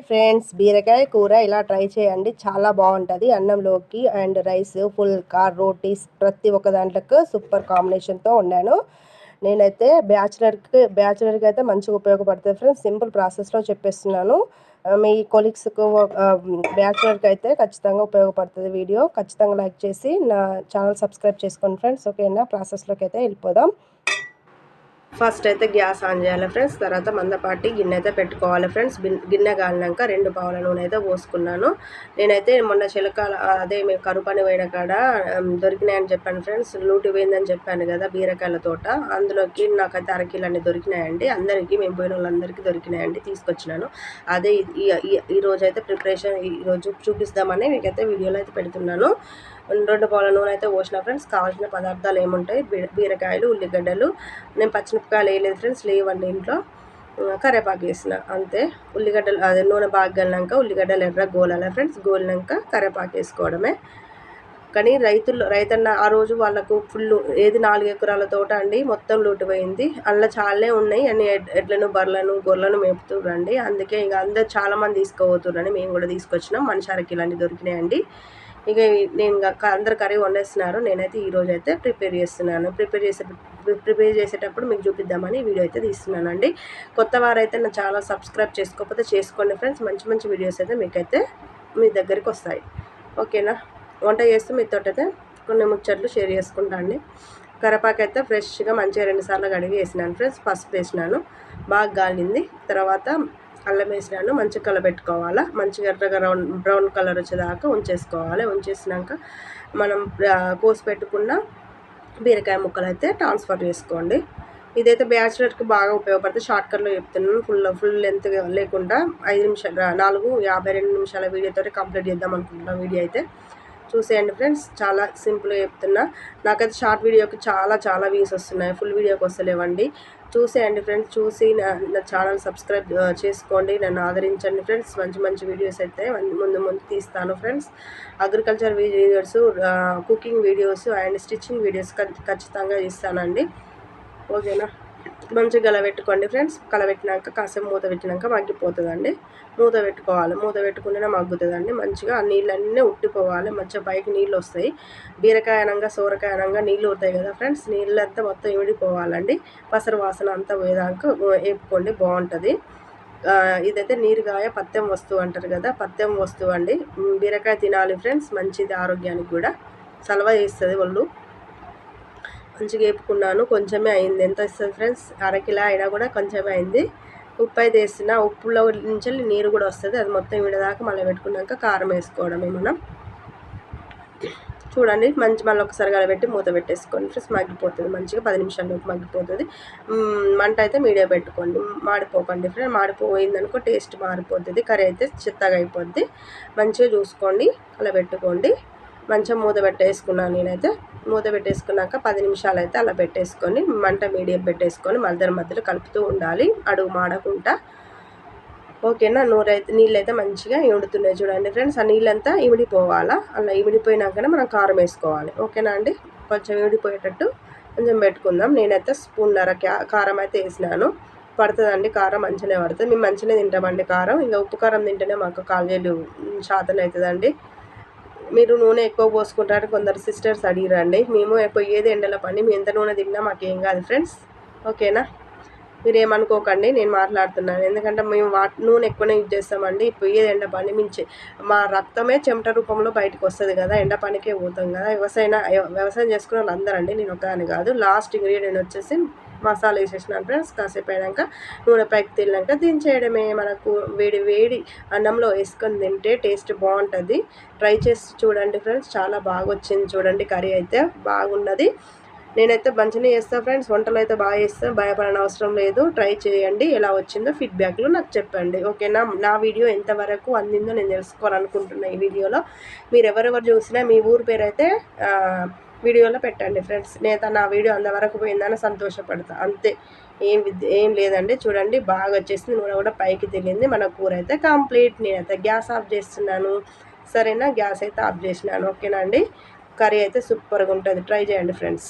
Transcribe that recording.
Friends బీరకాయ కూర ఇలా ట్రై చేయండి. చాలా బాగుంటుంది. అన్నంలోకి and rice phulka rotis ప్రతి ఒక్క దాంట్లోకి సూపర్ కాంబినేషన్తో వండాను. నేనైతే బ్యాచులర్కి బ్యాచులర్కి అయితే మంచిగా ఉపయోగపడుతుంది ఫ్రెండ్స్. సింపుల్ ప్రాసెస్లో చెప్పేస్తున్నాను. మీ కొలీగ్స్కు బ్యాచులర్కి అయితే ఖచ్చితంగా ఉపయోగపడుతుంది వీడియో. ఖచ్చితంగా లైక్ చేసి నా ఛానల్ సబ్స్క్రైబ్ చేసుకోండి ఫ్రెండ్స్. ఓకేనా? ప్రాసెస్లోకి అయితే వెళ్ళిపోదాం. ఫస్ట్ అయితే గ్యాస్ ఆన్ చేయాలి ఫ్రెండ్స్ తర్వాత మందపాటి గిన్నె అయితే పెట్టుకోవాలి ఫ్రెండ్స్. గిన్నె కాలినాక రెండు పావుల నూనె అయితే పోసుకున్నాను. నేనైతే మొన్న చిలకాల అదే మేము కరుపని పోయిన కాడ దొరికినాయని చెప్పాను ఫ్రెండ్స్. లూటు పోయిందని చెప్పాను కదా బీరకాయల తోట. అందులోకి నాకైతే అరకిలన్నీ దొరికినాయండి. అందరికీ మేము పోయిన వాళ్ళందరికీ దొరికినాయండి తీసుకొచ్చినాను. అదే ఈ రోజు అయితే ప్రిపరేషన్ ఈరోజు చూపిస్తామని మీకైతే వీడియోలో అయితే పెడుతున్నాను. రెండు పావుల నూనె అయితే పోసిన ఫ్రెండ్స్. కావాల్సిన పదార్థాలు ఏముంటాయి? బీరకాయలు ఉల్లిగడ్డలు. నేను పచ్చిన పచ్చిమిరపకాయలు వేయలేదు ఫ్రెండ్స్ లేవండి ఇంట్లో. కరేపాకు వేసిన అంతే. ఉల్లిగడ్డలు అదే నూనె బాగా ఉల్లిగడ్డలు ఎర్ర గోలాల ఫ్రెండ్స్ గోలినాక కరేపాకు వేసుకోవడమే. కానీ రైతులు రైతన్న ఆ రోజు వాళ్ళకు ఫుల్ ఏది నాలుగు ఎకరాల తోట అండి మొత్తం లూటిపోయింది అందులో చాలే ఉన్నాయి అన్ని ఎడ్లను బర్రెలను గొర్రెలను మేపుతుర్రండి. అందుకే ఇక అందరు చాలామంది తీసుకోబోతుర్రని మేము కూడా తీసుకొచ్చినాం. మనిషి అరకిలన్నీ దొరికినాయండి. ఇక నేను అందరు కర్రీ వండేస్తున్నారు. నేనైతే ఈరోజు అయితే ప్రిపేర్ చేస్తున్నాను. ప్రిపేర్ చేసే ప్రిపేర్ చేసేటప్పుడు మీకు చూపిద్దామని వీడియో అయితే తీస్తున్నానండి. కొత్త వారైతే నా చాలా సబ్స్క్రైబ్ చేసుకోకపోతే చేసుకోండి ఫ్రెండ్స్. మంచి మంచి వీడియోస్ అయితే మీకైతే మీ దగ్గరికి వస్తాయి. ఓకేనా? వంట చేస్తూ మీతో అయితే కొన్ని ముచ్చట్లు షేర్ చేసుకుంటా అండి. కరపాకు అయితే ఫ్రెష్గా మంచిగా రెండుసార్లు కడిగి వేసినాను ఫ్రెండ్స్. పసుపు వేసినాను. బాగా గాలింది. తర్వాత అల్లం వేసినాను మంచిగా కలబెట్టుకోవాలా మంచిగా ఎర్రగా రౌండ్ బ్రౌన్ కలర్ వచ్చేదాకా ఉంచేసుకోవాలి. ఉంచేసినాక మనం కోసి పెట్టుకున్న బీరకాయ ముక్కలు అయితే ట్రాన్స్ఫర్ చేసుకోండి. ఇదైతే బ్యాచులర్కి బాగా ఉపయోగపడుతుంది. షార్ట్కట్లో చెప్తున్నాను. ఫుల్ ఫుల్ లెంత్ లేకుండా ఐదు నిమిషాలు నాలుగు యాభై రెండు నిమిషాల వీడియోతో కంప్లీట్ చేద్దాం అనుకుంటున్నాం వీడియో అయితే. చూసేయండి ఫ్రెండ్స్. చాలా సింపుల్గా చెప్తున్నా. నాకైతే షార్ట్ వీడియోకి చాలా చాలా వ్యూస్ వస్తున్నాయి. ఫుల్ వీడియోకి వస్తలేవండి. చూసేయండి ఫ్రెండ్స్. చూసి నా ఛానల్ సబ్స్క్రైబ్ చేసుకోండి. నన్ను ఆదరించండి ఫ్రెండ్స్. మంచి మంచి వీడియోస్ అయితే ముందు ముందు తీస్తాను friends. Agriculture videos cooking videos and stitching videos ఖచ్చితంగా ఇస్తానండి ఓకేనా? మంచిగా కలబెట్టుకోండి ఫ్రెండ్స్. కలబెట్టినాక కాసేపు మూత పెట్టినాక మగ్గిపోతుందండి. మూత పెట్టుకోవాలి. మూత పెట్టుకుంటేనే మగ్గుతుందండి. మంచిగా ఆ నీళ్ళన్నీ ఉట్టిపోవాలి. మంచిగా పైకి నీళ్ళు వస్తాయి. బీరకాయ అనంగా సోరకాయ అనంగా నీళ్ళు ఉడతాయి కదా ఫ్రెండ్స్. నీళ్ళంతా మొత్తం ఇమిడిపోవాలండి. పసరు వాసన అంతా పోయేదాకా వేపుకోండి. బాగుంటుంది. ఇదైతే నీరుగాయ పత్యం వస్తువు అంటారు కదా. పత్యం వస్తువు అండి. బీరకాయ తినాలి ఫ్రెండ్స్. మంచిది ఆరోగ్యానికి కూడా. సలవ చేస్తుంది వాళ్ళు. మంచిగా వేపుకున్నాను కొంచెమే అయింది. ఎంత వస్తుంది ఫ్రెండ్స్? అరకిలో అయినా కూడా కొంచెమే అయింది. ఉప్పు అయితే వేసిన ఉప్పులో నుంచి నీరు కూడా వస్తుంది. అది మొత్తం విడదాకా మళ్ళీ పెట్టుకున్నాక కారం వేసుకోవడమే మనం. చూడండి మంచి మళ్ళీ ఒకసారి కలబెట్టి మూత పెట్టేసుకోండి ఫ్రెండ్స్. మగ్గిపోతుంది మంచిగా. పది నిమిషాల్లోకి మగ్గిపోతుంది. మంట అయితే మీడియా పెట్టుకోండి. మాడిపోకండి ఫ్రెండ్. మాడిపోయిందనుకో టేస్ట్ మారిపోతుంది. కర్రీ అయితే చిత్తగా అయిపోద్ది. మంచిగా చూసుకోండి అలా పెట్టుకోండి మంచిగా మూత పెట్టేసుకున్నాను నేనైతే. మూత పెట్టేసుకున్నాక పది నిమిషాలు అయితే అలా పెట్టేసుకొని మంట మీడియం పెట్టేసుకొని మధ్య మధ్యలో కలుపుతూ ఉండాలి. అడుగు మాడకుండా. ఓకేనా? నూరైతే నీళ్ళైతే మంచిగా ఇమిడుతున్నాయి చూడండి ఫ్రెండ్స్. ఆ నీళ్ళంతా ఇమిడిపోవాలా? అలా ఇమిడిపోయినాకనే మనం కారం వేసుకోవాలి. ఓకేనా అండి? కొంచెం ఇమిడిపోయేటట్టు కొంచెం పెట్టుకుందాం. నేనైతే స్పూన్నర కారం అయితే వేసినాను. పడుతుందండి కారం మంచిగానే పడుతుంది. మేము మంచిగానే తింటామండి కారం. ఇంకా ఉప్పు కారం తింటేనే మాకు కాలేజీలు శాతం అవుతుందండి. మీరు నూనె ఎక్కువ పోసుకుంటారు కొందరు సిస్టర్స్ అడిగిరండి. మేము పొయ్యేది ఎండల పని మేము ఎంత నూనె తిన్నా మాకేం కాదు ఫ్రెండ్స్ ఓకేనా మీరు ఏమనుకోకండి నేను మాట్లాడుతున్నాను. ఎందుకంటే మేము వాట్ నూనె ఎక్కువనే యూజ్ చేస్తామండి. పొయ్యేది ఎండ పని మించి మా రక్తమే చెమట రూపంలో బయటకు వస్తుంది కదా ఎండ పనికే పోతాం కదా. వ్యవసాయం వ్యవసాయం చేసుకునే వాళ్ళు అందరండి నేను ఒకదాని కాదు. లాస్ట్ ఇంగ్రీడియంట్ వచ్చేసి మసాలా వేసేసిన ఫ్రెండ్స్ కాసేపు అయినాక నూనె పైకి తిన్నాక దించేయడమే మనకు వేడి వేడి అన్నంలో వేసుకొని తింటే టేస్ట్ బాగుంటుంది. ట్రై చేసి చూడండి ఫ్రెండ్స్ చాలా బాగా వచ్చింది చూడండి కర్రీ అయితే బాగున్నది. నేనైతే మంచిగా చేస్తాను ఫ్రెండ్స్ వంటలు అయితే బాగా చేస్తాను భయపడని అవసరం లేదు. ట్రై చేయండి. ఎలా వచ్చిందో ఫీడ్బ్యాక్లో నాకు చెప్పండి. ఓకేనా నా వీడియో ఎంతవరకు అందిందో నేను తెలుసుకోవాలనుకుంటున్నా ఈ వీడియోలో మీరు ఎవరెవరు చూసినా మీ ఊరు పేరు అయితే వీడియోలో పెట్టండి ఫ్రెండ్స్ నేత నా వీడియో అంతవరకు పోయిందని సంతోషపడతా. అంతే. ఏం ఏం లేదండి. చూడండి బాగా వచ్చేసింది. నూనె కూడా పైకి తెలియంది మన కూర అయితే కంప్లీట్ నేనైతే గ్యాస్ ఆఫ్ చేస్తున్నాను. సరేనా? గ్యాస్ అయితే ఆఫ్ చేసినాను. ఓకేనా అండి? కర్రీ అయితే సూపర్గా ఉంటుంది. ట్రై చేయండి ఫ్రెండ్స్